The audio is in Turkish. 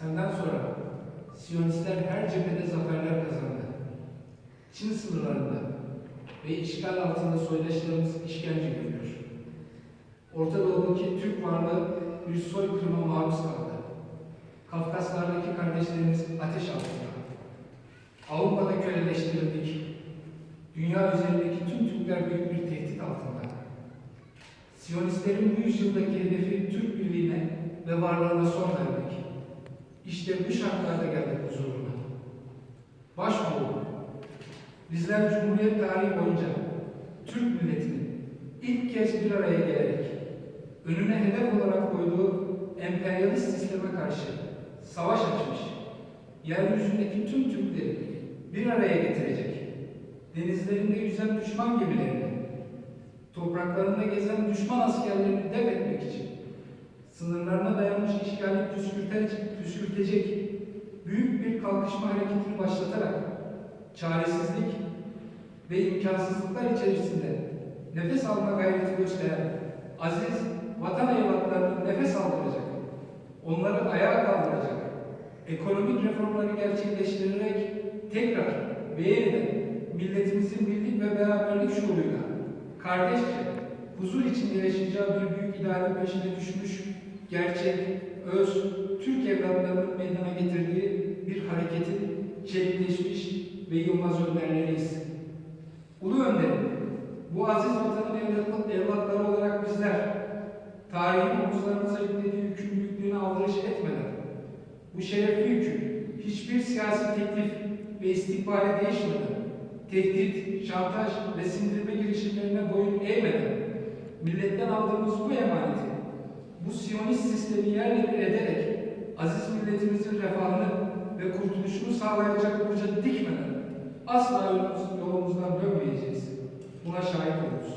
Senden sonra Siyonistler her cephede zaferler kazandı. Çin sınırlarında ve işgal altında soydaşlarımız işkence görüyor. Orta Doğu'daki Türk varlığı bir soykırıma maruz kaldı. Kafkaslardaki kardeşlerimiz ateş altında. Avrupa'da köleleştirildik. Dünya üzerindeki tüm Türkler büyük bir tehdit altında. Siyonistlerin bu yüzyıldaki hedefi Türk birliğine ve varlığına son vermek. İşte bu şartlarda geldik huzuruna. Başbuğ, bizler Cumhuriyet tarihi boyunca Türk milletinin ilk kez bir araya gelerek önüne hedef olarak koyduğu emperyalist sisteme karşı savaş açmış, yeryüzündeki tüm Türkleri bir araya getirecek, denizlerinde yüzen düşman gemilerini, topraklarında gezen düşman askerlerini def işgali püskürtecek, püskürtecek büyük bir kalkışma hareketini başlatarak çaresizlik ve imkansızlıklar içerisinde nefes alma gayreti gösteren aziz vatan evlatlarını nefes aldıracak, onları ayağa kaldıracak, ekonomik reformları gerçekleştirerek tekrar ve yeniden milletimizin birlik ve beraberlik şuuruyla kardeşçe, huzur içinde yaşayacağı bir büyük idealin peşine düşmüş, gerçek, öz, Türk evlatlarının meydana getirdiği bir hareketin çelikleşmiş ve yılmaz önderleriyiz. Ulu önderim, bu aziz vatanın evlat- evlatları olarak bizler, tarihin omuzlarımıza yüklediği yükün büyüklüğüne aldırış etmeden, bu şerefli yükü hiçbir siyasi teklif ve istikbale değişmeden, tehdit, şantaj ve sindirme girişimlerine boyun eğmeden, milletten aldığımız bu emaneti, sistemi yerle bir ederek aziz milletimizin refahını ve kurtuluşunu sağlayacak burca dikmeden asla yolumuz- yolumuzdan dönmeyeceğiz. Buna şahit oluruz.